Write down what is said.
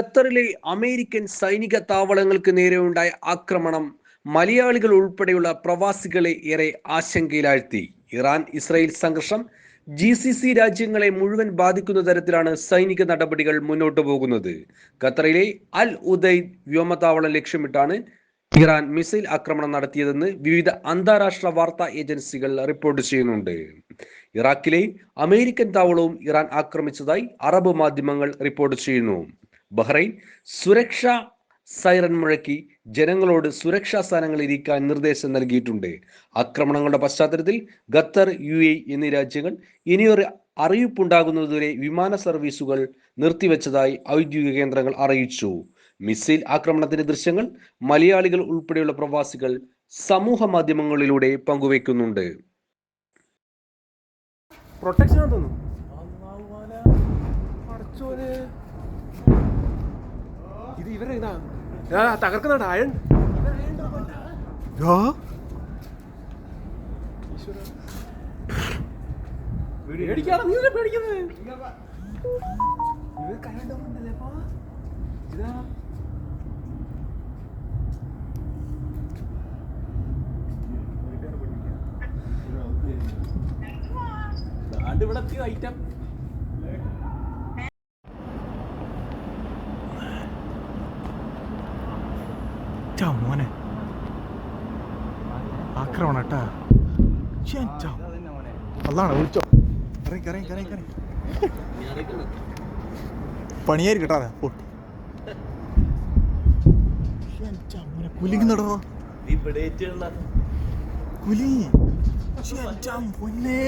ഖത്തറിലെ അമേരിക്കൻ സൈനിക താവളങ്ങൾക്ക് നേരെയുണ്ടായ ആക്രമണം മലയാളികൾ ഉൾപ്പെടെയുള്ള പ്രവാസികളെ ഏറെ ആശങ്കയിലാഴ്ത്തി. ഇറാൻ ഇസ്രായേൽ സംഘർഷം ജി സി സി രാജ്യങ്ങളെ മുഴുവൻ ബാധിക്കുന്ന തരത്തിലാണ് സൈനിക നടപടികൾ മുന്നോട്ട് പോകുന്നത്. ഖത്തറിലെ അൽ ഉദൈദ് വ്യോമതാവളം ലക്ഷ്യമിട്ടാണ് ഇറാൻ മിസൈൽ ആക്രമണം നടത്തിയതെന്ന് വിവിധ അന്താരാഷ്ട്ര വാർത്താ ഏജൻസികൾ റിപ്പോർട്ട് ചെയ്യുന്നുണ്ട്. ഇറാഖിലെ അമേരിക്കൻ താവളവും ഇറാൻ ആക്രമിച്ചതായി അറബ് മാധ്യമങ്ങൾ റിപ്പോർട്ട് ചെയ്യുന്നു. ബഹ്റൈൻ സുരക്ഷാ സൈറൻ മുഴക്കി ജനങ്ങളോട് സുരക്ഷാ സ്ഥാനങ്ങളിൽ ഇരിക്കാൻ നിർദ്ദേശം നൽകിയിട്ടുണ്ട്. ആക്രമണങ്ങളുടെ പശ്ചാത്തലത്തിൽ ഖത്തർ യു എ എന്നീ രാജ്യങ്ങൾ ഇനിയൊരു അറിയിപ്പുണ്ടാകുന്നതുവരെ വിമാന സർവീസുകൾ നിർത്തിവെച്ചതായി ഔദ്യോഗിക കേന്ദ്രങ്ങൾ അറിയിച്ചു. മിസൈൽ ആക്രമണത്തിന്റെ ദൃശ്യങ്ങൾ മലയാളികൾ ഉൾപ്പെടെയുള്ള പ്രവാസികൾ സമൂഹ മാധ്യമങ്ങളിലൂടെ പങ്കുവെക്കുന്നുണ്ട് പ്രൊട്ടക്ഷൻ തോന്നുന്നു ഇത് ഇവരെ ഇതാ തകർക്കുന്നുണ്ട് അയൺ. പേടിക്കാണ്? നീ പേടിക്കുന്നത്? ഇവർ കരണ്ടല്ലേ ഇതാ. ഇവിടെ ഐറ്റം ച്ചാ മോനെ. ആക്രമണം കേട്ടാ. അതാണ് വിളിച്ചോ. ഇറങ്ങി ഇറങ്ങി ഇറങ്ങി ഇറങ്ങി. പണിയാരി കിട്ടാതെ പൊട്ടി കുലുങ്ങുന്നടോ. കുലി ശ്ശെ, ച്ചാ, പൊന്നേ